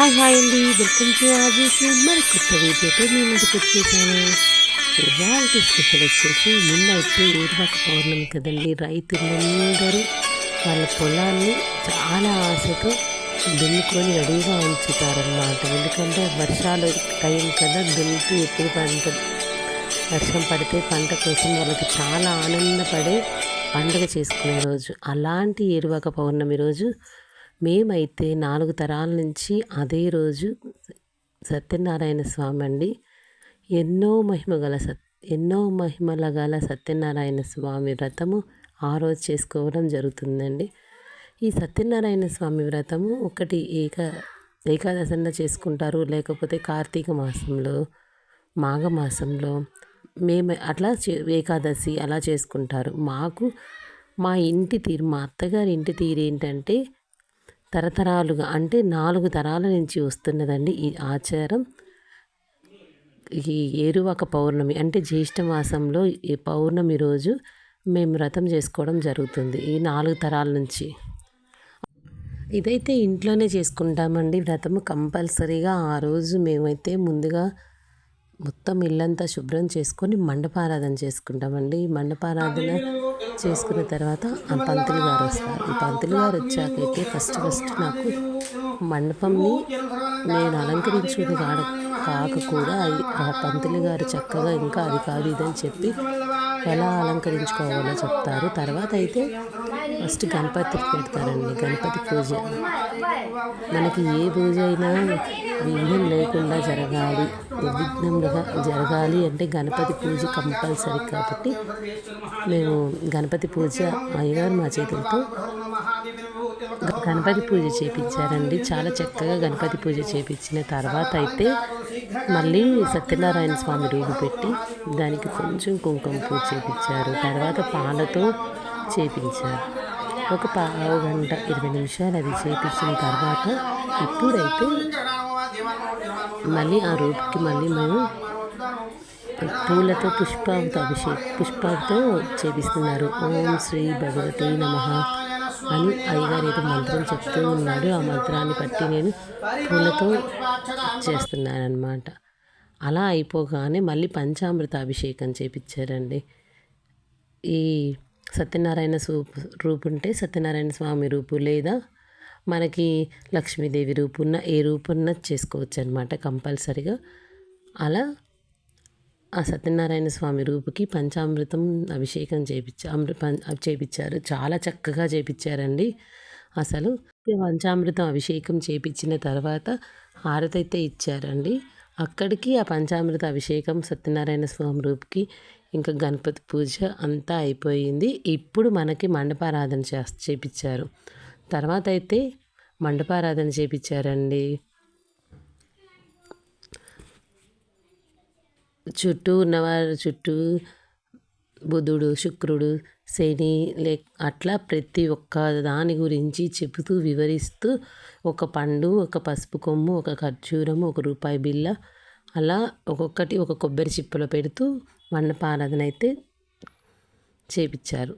Hi hi అండి. Welcome to ఆజీస్ మరి కొత్త వీడియోతో నేను ముందుకు వచ్చేసాను. ఇవాళ స్పెషల్ వచ్చేసి నిన్నైతే ఊర్వాక పౌర్ణమి కదండి. రైతులందరూ వాళ్ళ పొలాన్ని చాలా ఆశతో దున్నుకొని రెడీగా ఉంచుతారన్నమాట. ఎందుకంటే వర్షాలు టైం కదా దున్నుతూ ఎప్పుడు పంట వర్షం పడితే పంట కోసం వాళ్ళకి చాలా ఆనందపడే పండుగ చేసుకునే రోజు. అలాంటి ఏరువాక పౌర్ణమి రోజు మేమైతే నాలుగు తరాల నుంచి అదే రోజు సత్యనారాయణ స్వామి అండి. ఎన్నో మహిమ గల సత్ ఎన్నో మహిమల గల సత్యనారాయణ స్వామి వ్రతము ఆ రోజు చేసుకోవడం జరుగుతుందండి. ఈ సత్యనారాయణ స్వామి వ్రతము ఒకటి ఏక ఏకాదశన చేసుకుంటారు. లేకపోతే కార్తీక మాసంలో మాఘమాసంలో మేము అట్లా ఏకాదశి అలా చేసుకుంటారు. మాకు మా ఇంటి తీరు మా అత్తగారి ఇంటి తీరు ఏంటంటే తరతరాలుగా అంటే నాలుగు తరాల నుంచి వస్తున్నదండి ఈ ఆచారం. ఈ ఏరువాక పౌర్ణమి అంటే జ్యేష్ఠ మాసంలో ఈ పౌర్ణమి రోజు మేము వ్రతం చేసుకోవడం జరుగుతుంది ఈ నాలుగు తరాల నుంచి. ఇదైతే ఇంట్లోనే చేసుకుంటామండి వ్రతం కంపల్సరీగా. ఆ రోజు మేమైతే ముందుగా మొత్తం ఇల్లంతా శుభ్రం చేసుకొని మండపారాధన చేసుకుంటామండి. మండపారాధన చేసుకున్న తర్వాత ఆ పంతులు గారు వస్తారు. ఈ పంతులు గారు వచ్చాకైతే ఫస్ట్ ఫస్ట్ నాకు మండపంని నేను అలంకరించుకుని కాడ కాక కూడా ఆ పంతులు గారు చక్కగా ఇంకా అది కాదు ఇదని చెప్పి ఎలా అలంకరించుకోవాలో చెప్తారు. తర్వాత అయితే ఫస్ట్ గణపతి పెడతారండి. గణపతి పూజ. మనకి ఏ పూజ అయినా విఘ్నం లేకుండా జరగాలి. నిర్విఘ్నంగా జరగాలి అంటే గణపతి పూజ కంపల్సరీ కాబట్టి మేము గణపతి పూజ అయ్యగారు మా చేతులతో గణపతి పూజ చేపించారండి. చాలా చక్కగా గణపతి పూజ చేపించిన తర్వాత అయితే మళ్ళీ సత్యనారాయణ స్వామి రూపు పెట్టి దానికి కొంచెం కుంకుమ పూజ చేపించారు. తర్వాత పాలతో చేపించారు. ఒక పావు గంట ఇరవై నిమిషాలు అది చేపించిన తర్వాత ఇప్పుడైతే మళ్ళీ ఆ రూపుకి మళ్ళీ మేము పూలతో పుష్పాలతో అభిషేక్ పుష్పాలతో చేపిస్తున్నారు. ఓం శ్రీ భగవతి నమ అని అయ్యగారు ఏదో మంత్రం చెప్తూ ఉన్నాడు. ఆ మంత్రాన్ని బట్టి నేను పూలతో చేస్తున్నాను అలా అయిపోగానే మళ్ళీ పంచామృత అభిషేకం చేపించారండి ఈ సత్యనారాయణ సూప్ రూపు ఉంటే సత్యనారాయణ స్వామి రూపు లేదా మనకి లక్ష్మీదేవి రూపున్న ఏ రూపున్న చేసుకోవచ్చు అనమాట కంపల్సరిగా. అలా ఆ సత్యనారాయణ స్వామి రూపుకి పంచామృతం అభిషేకం చేపించ అమృ చేపించారు చాలా చక్కగా చేపించారండి అసలు పంచామృతం అభిషేకం చేపించిన తర్వాత హారతి అయితే ఇచ్చారండి. అక్కడికి ఆ పంచామృత అభిషేకం సత్యనారాయణ స్వామి రూపుకి ఇంకా గణపతి పూజ అంతా అయిపోయింది. ఇప్పుడు మనకి మండపారాధన చే చేపించారు తర్వాత అయితే మండపారాధన చేపించారండి చుట్టూ ఉన్నవారు చుట్టూ బుధుడు శుక్రుడు శని లే అట్లా ప్రతి ఒక్క దాని గురించి చెబుతూ వివరిస్తూ ఒక పండు ఒక పసుపు కొమ్ము ఒక ఖర్జూరము ఒక రూపాయి బిల్ల అలా ఒక్కొక్కటి ఒక కొబ్బరి చిప్పలో పెడుతూ మండపారాధన అయితే చేపించారు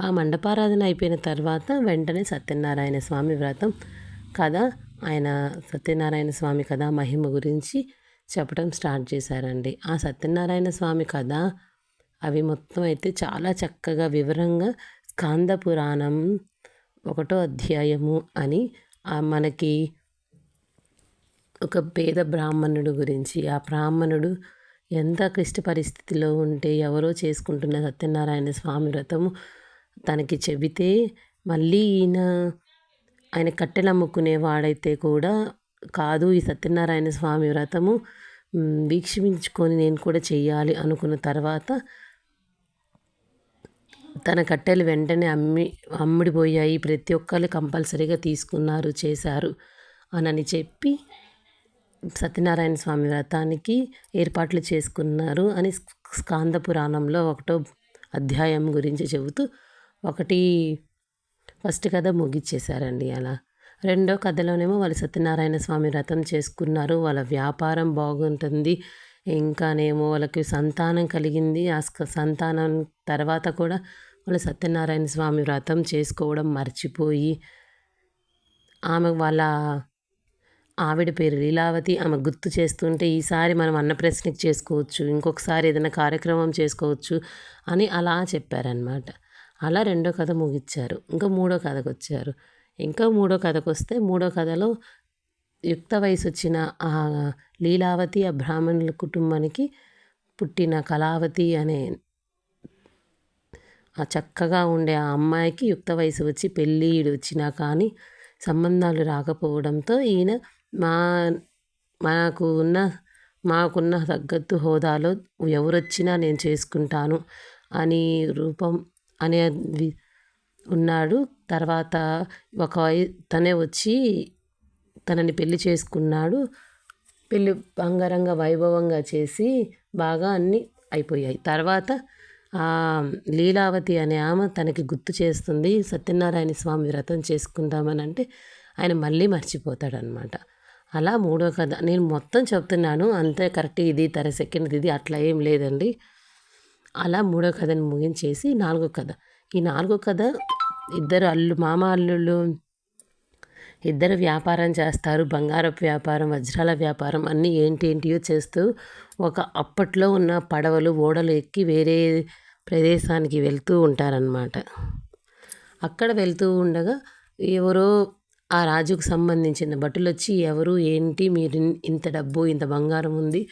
ఆ మండపారాధన అయిపోయిన తర్వాత వెంటనే సత్యనారాయణ స్వామి వ్రతం. కథ ఆయన సత్యనారాయణ స్వామి కథ మహిమ గురించి చెప్పడం స్టార్ట్ చేశారండి. ఆ సత్యనారాయణ స్వామి కథ అవి మొత్తం అయితే చాలా చక్కగా వివరంగా స్కాంద పురాణం ఒకటో అధ్యాయము అని మనకి ఒక పేద బ్రాహ్మణుడు గురించి ఆ బ్రాహ్మణుడు ఎంత క్లిష్ట పరిస్థితిలో ఉంటే ఎవరో చేసుకుంటున్న సత్యనారాయణ స్వామి వ్రతము తనకి చెబితే మళ్ళీ ఈయన ఆయన కట్టెలు అమ్ముకునేవాడైతే కూడా కాదు ఈ సత్యనారాయణ స్వామి వ్రతము వీక్షించుకొని నేను కూడా చెయ్యాలి అనుకున్న తర్వాత తన కట్టెలు వెంటనే అమ్మి అమ్ముడిపోయాయి. ప్రతి ఒక్కరు కంపల్సరీగా తీసుకున్నారు చేశారు అని చెప్పి సత్యనారాయణ స్వామి వ్రతానికి ఏర్పాట్లు చేసుకున్నారు అని స్కాంద పురాణంలో ఒకటో అధ్యాయం గురించి చెబుతూ ఒకటి ఫస్ట్ కథ ముగిచ్చేశారండి అలా. రెండో కథలోనేమో వాళ్ళు సత్యనారాయణ స్వామి వ్రతం చేసుకున్నారు వాళ్ళ వ్యాపారం బాగుంటుంది ఇంకానేమో వాళ్ళకి సంతానం కలిగింది. ఆ సంతానం తర్వాత కూడా వాళ్ళు సత్యనారాయణ స్వామి వ్రతం చేసుకోవడం మర్చిపోయి ఆమె వాళ్ళ ఆవిడ పేరు లీలావతి ఆమె గుర్తు చేస్తుంటే ఈసారి మనం అన్నప్రశ్నకి చేసుకోవచ్చు ఇంకొకసారి ఏదైనా కార్యక్రమం చేసుకోవచ్చు అని అలా చెప్పారనమాట అలా రెండో కథ ముగిచ్చారు. ఇంకా మూడో కథకు వచ్చారు ఇంకా మూడో కథకు వస్తే మూడో కథలో యుక్త వయసు వచ్చిన ఆ లీలావతి ఆ బ్రాహ్మణుల కుటుంబానికి పుట్టిన కళావతి అనే ఆ చక్కగా ఉండే ఆ అమ్మాయికి యుక్త వయసు వచ్చి పెళ్ళి వచ్చినా కానీ సంబంధాలు రాకపోవడంతో ఈయన మా మాకు ఉన్న మాకున్న తగ్గట్టు హోదాలో ఎవరొచ్చినా నేను చేసుకుంటాను అని రూపం అనే ఉన్నాడు. తర్వాత ఒక తనే వచ్చి తనని పెళ్ళి చేసుకున్నాడు. పెళ్ళి అంగరంగ వైభవంగా చేసి బాగా అన్నీ అయిపోయాయి. తర్వాత లీలావతి అనే ఆమె తనకి గుర్తు చేస్తుంది సత్యనారాయణ స్వామి వ్రతం చేసుకుందామని అంటే ఆయన మళ్ళీ మర్చిపోతాడనమాట. అలా మూడో కథ. నేను మొత్తం చెప్తున్నాను. అంతే కరెక్ట్ ఇది తర సెకండ్ ఇది అట్లా ఏం లేదండి. అలా మూడో కథని ముగించేసి నాలుగో కథ. ఈ నాలుగో కథ ఇద్దరు అల్లు మామ అల్లుళ్ళు ఇద్దరు వ్యాపారం చేస్తారు. బంగారపు వ్యాపారం వజ్రాల వ్యాపారం అన్నీ ఏంటి ఏంటియో చేస్తూ ఒక అప్పట్లో ఉన్న పడవలు ఓడలు ఎక్కి వేరే ప్రదేశానికి వెళ్తూ ఉంటారనమాట అక్కడ వెళ్తూ ఉండగా ఎవరో ఆ రాజుకు సంబంధించిన భటులు వచ్చి ఎవరు ఏంటి మీరు ఇంత డబ్బు ఇంత బంగారం ఉంది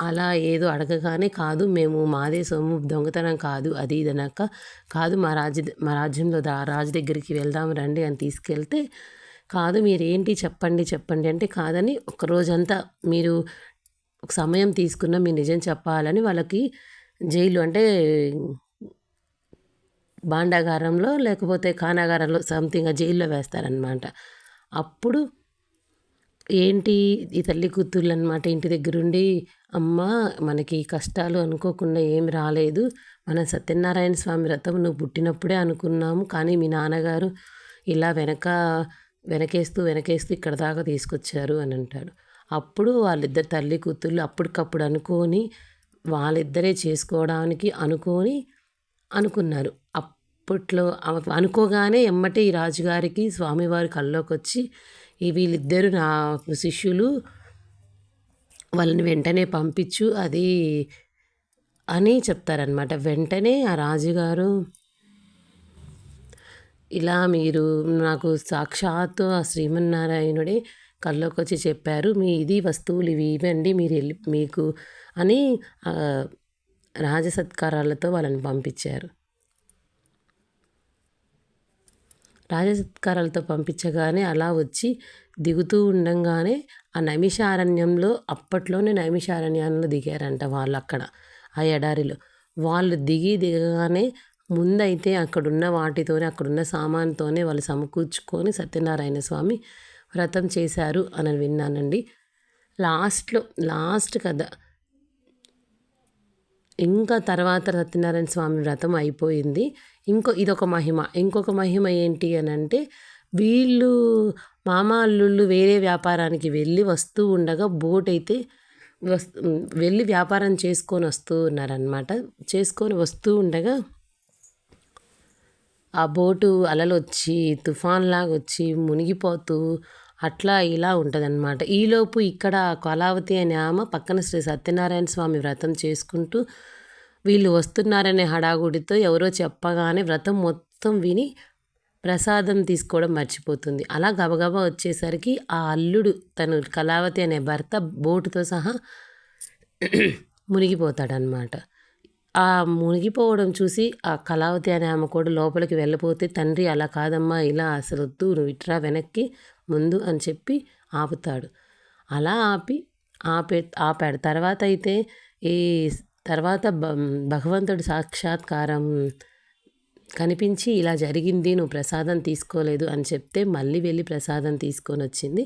అలా ఏదో అడగగానే కాదు మేము మాదే సొమ్ము దొంగతనం కాదు అది ఇదనక కాదు మా రాజు మా రాజ్యంలో దా రాజు దగ్గరికి వెళ్దాం రండి అని తీసుకెళ్తే కాదు మీరు ఏంటి చెప్పండి చెప్పండి అంటే కాదని ఒక రోజంతా మీరు ఒక సమయం తీసుకున్న మీరు నిజం చెప్పాలని వాళ్ళకి జైలు అంటే బాండాగారంలో లేకపోతే కానాగారంలో సంథింగ్ జైల్లో వేస్తారనమాట అప్పుడు ఏంటి ఈ తల్లి కూతుర్లు అనమాట ఇంటి దగ్గరుండి అమ్మ మనకి కష్టాలు అనుకోకుండా ఏం రాలేదు. మన సత్యనారాయణ స్వామి వ్రతం నువ్వు పుట్టినప్పుడే అనుకున్నాము. కానీ మీ నాన్నగారు ఇలా వెనక వెనకేస్తూ వెనకేస్తూ ఇక్కడ దాకా తీసుకొచ్చారు అని అంటాడు. అప్పుడు వాళ్ళిద్దరు తల్లి కూతుళ్ళు అప్పటికప్పుడు అనుకొని వాళ్ళిద్దరే చేసుకోవడానికి అనుకొని అనుకున్నారు. అప్పట్లో అనుకోగానే ఎమ్మటే ఈ రాజుగారికి స్వామివారి కల్లోకి వచ్చి వీళ్ళిద్దరు నా శిష్యులు వాళ్ళని వెంటనే పంపించు అది అని చెప్తారనమాట వెంటనే ఆ రాజుగారు ఇలా మీరు నాకు సాక్షాత్తు ఆ శ్రీమన్నారాయణుడే కల్లోకి వచ్చి చెప్పారు. మీ ఇది వస్తువులు ఇవి ఇవ్వండి మీరు వెళ్ళి మీకు అని రాజసత్కారాలతో వాళ్ళని పంపించారు. రాజసత్కారాలతో పంపించగానే అలా వచ్చి దిగుతూ ఉండంగానే ఆ నైమిషారణ్యంలో అప్పట్లోనే నైమిషారణ్యంలో దిగారంట వాళ్ళు అక్కడ ఆ ఎడారిలో. వాళ్ళు దిగి దిగగానే ముందైతే అక్కడున్న వాటితోనే అక్కడున్న సామాన్తోనే వాళ్ళు సమకూర్చుకొని సత్యనారాయణ స్వామి వ్రతం చేశారు అని విన్నానండి. లాస్ట్లో లాస్ట్ కథ. ఇంకా తర్వాత సత్యనారాయణ స్వామి వ్రతం అయిపోయింది. ఇంకో ఇదొక మహిమ. ఇంకొక మహిమ ఏంటి అని అంటే వీళ్ళు మామ అల్లుళ్ళు వేరే వ్యాపారానికి వెళ్ళి వస్తూ ఉండగా బోట్ అయితే వస్తు వెళ్ళి వ్యాపారం చేసుకొని వస్తూ ఉన్నారనమాట చేసుకొని వస్తూ ఉండగా ఆ బోటు అలలు వచ్చి తుఫాన్ లాగా వచ్చి మునిగిపోతూ అట్లా ఇలా ఉంటుందన్నమాట. ఈలోపు ఇక్కడ కళావతి అనే ఆమె పక్కన శ్రీ సత్యనారాయణ స్వామి వ్రతం చేసుకుంటూ వీళ్ళు వస్తున్నారనే హడాగుడితో ఎవరో చెప్పగానే వ్రతం మొత్తం విని ప్రసాదం తీసుకోవడం మర్చిపోతుంది. అలా గబగబా వచ్చేసరికి ఆ అల్లుడు తను కళావతి అనే భర్త బోటుతో సహా మునిగిపోతాడనమాట ఆ మునిగిపోవడం చూసి ఆ కళావతి అనే ఆమె కూడా లోపలికి వెళ్ళిపోతే తండ్రి అలా కాదమ్మా ఇలా అసలు వద్దు నువ్వు ఇట్రా వెనక్కి ముందు అని చెప్పి ఆపుతాడు. అలా ఆపి ఆపే ఆపాడు. తర్వాత అయితే ఈ తర్వాత భగవంతుడు సాక్షాత్కారం కనిపించి ఇలా జరిగింది నువ్వు ప్రసాదం తీసుకోలేదు అని చెప్తే మళ్ళీ వెళ్ళి ప్రసాదం తీసుకొని వచ్చింది.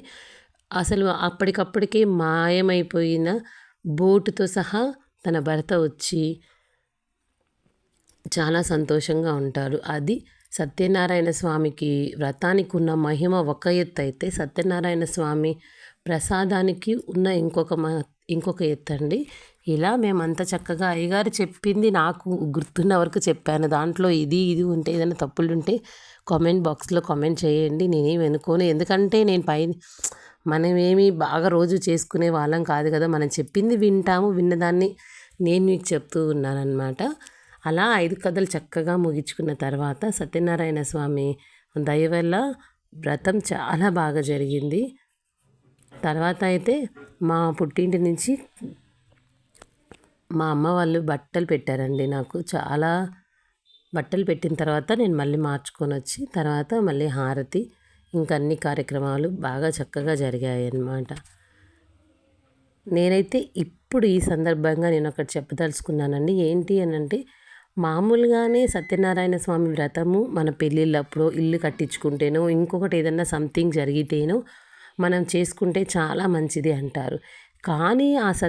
అసలు అప్పటికప్పటికే మాయమైపోయిన బోటుతో సహా తన భర్త వచ్చి చాలా సంతోషంగా ఉంటారు అది సత్యనారాయణ స్వామికి వ్రతానికి ఉన్న మహిమ ఒక ఎత్తు అయితే సత్యనారాయణ స్వామి ప్రసాదానికి ఉన్న ఇంకొక మ ఇంకొక ఎత్తు అండి ఇలా మేమంత చక్కగా అయ్యగారు చెప్పింది నాకు గుర్తున్న వరకు చెప్పాను. దాంట్లో ఇది ఇది ఉంటే ఏదైనా తప్పులు ఉంటే కామెంట్ బాక్స్లో కామెంట్ చేయండి. నేనేం వెనుకోను ఎందుకంటే నేను పై మనమేమి బాగా రోజు చేసుకునే వాళ్ళం కాదు కదా. మనం చెప్పింది వింటాము. విన్నదాన్ని నేను మీకు చెప్తూ ఉన్నానన్నమాట. అలా ఐదు కథలు చక్కగా ముగించుకున్న తర్వాత సత్యనారాయణ స్వామి దయ వల్ల వ్రతం చాలా బాగా జరిగింది. తర్వాత అయితే మా పుట్టింటి నుంచి మా అమ్మ వాళ్ళు బట్టలు పెట్టారండి నాకు. చాలా బట్టలు పెట్టిన తర్వాత నేను మళ్ళీ మార్చుకొని వచ్చి తర్వాత మళ్ళీ హారతి ఇంకా అన్ని కార్యక్రమాలు బాగా చక్కగా జరిగాయి అన్నమాట నేనైతే ఇప్పుడు ఈ సందర్భంగా నేను ఒకటి చెప్పదలుచుకున్నానండి. ఏంటి అని అంటే మామూలుగానే సత్యనారాయణ స్వామి వ్రతము మన పెళ్ళిళ్ళప్పుడు ఇల్లు కట్టించుకుంటేనో ఇంకొకటి ఏదన్నా సంథింగ్ జరిగితేనో మనం చేసుకుంటే చాలా మంచిది అంటారు. కానీ ఆ సత్